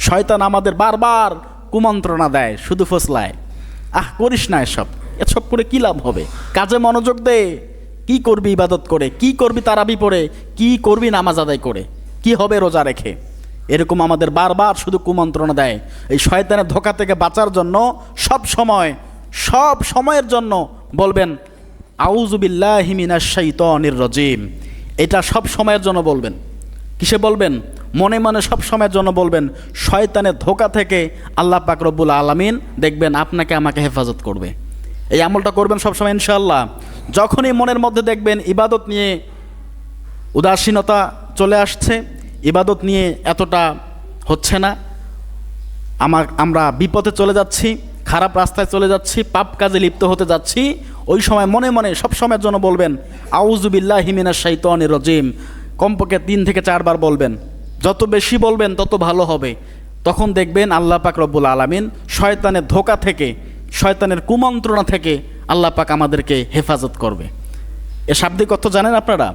শয়তান আমাদের বারবার কুমন্ত্রণা দেয়, শুধু ফসলায়। আহ, করিস না এসব। এসব করে কী লাভ হবে? কাজে মনোযোগ দে। কি করবি ইবাদত করে? কি করবি তারাবি পড়ে? কি করবি নামাজ আদায় করে? কি হবে রোজা রেখে? এরকম আমাদের বারবার শুধু কুমন্ত্রণা দেয়। এই শয়তানের ধোকা থেকে বাঁচার জন্য সব সময়, সব সময়ের জন্য বলবেন আউজুবিল্লাহিমিনা শাইতনির রজিম। এটা সব সময়ের জন্য বলবেন। কিসে বলবেন? মনে মনে সব সময়ের জন্য বলবেন, শয়তানের ধোকা থেকে আল্লাহ পাক রব্বুল আলমিন দেখবেন আপনাকে আমাকে হেফাজত করবে। এই আমলটা করবেন সবসময় ইনশাল্লাহ যখনই মনের মধ্যে দেখবেন ইবাদত নিয়ে উদাসীনতা চলে আসছে, ইবাদত নিয়ে এতটা হচ্ছে না, আমার, আমরা বিপদে চলে যাচ্ছি, খারাপ রাস্তায় চলে যাচ্ছি, পাপ কাজে লিপ্ত হতে যাচ্ছি, ওই সময় মনে মনে সব সময়ের জন্য বলবেন আউজুবিল্লাহ হিমিনা শাইতন রজিম। কমপক্ষে তিন থেকে চারবার বলবেন। যত বেশি বলবেন, তত ভালো হবে। তখন দেখবেন আল্লাহ পাক রব্বুল আলমিন শয়তানের ধোকা থেকে, শয়তানের কুমন্ত্রণা থেকে আল্লাহ পাক আমাদেরকে হেফাজত করবে। এ শাব্দিক অর্থ জানেন আপনারা?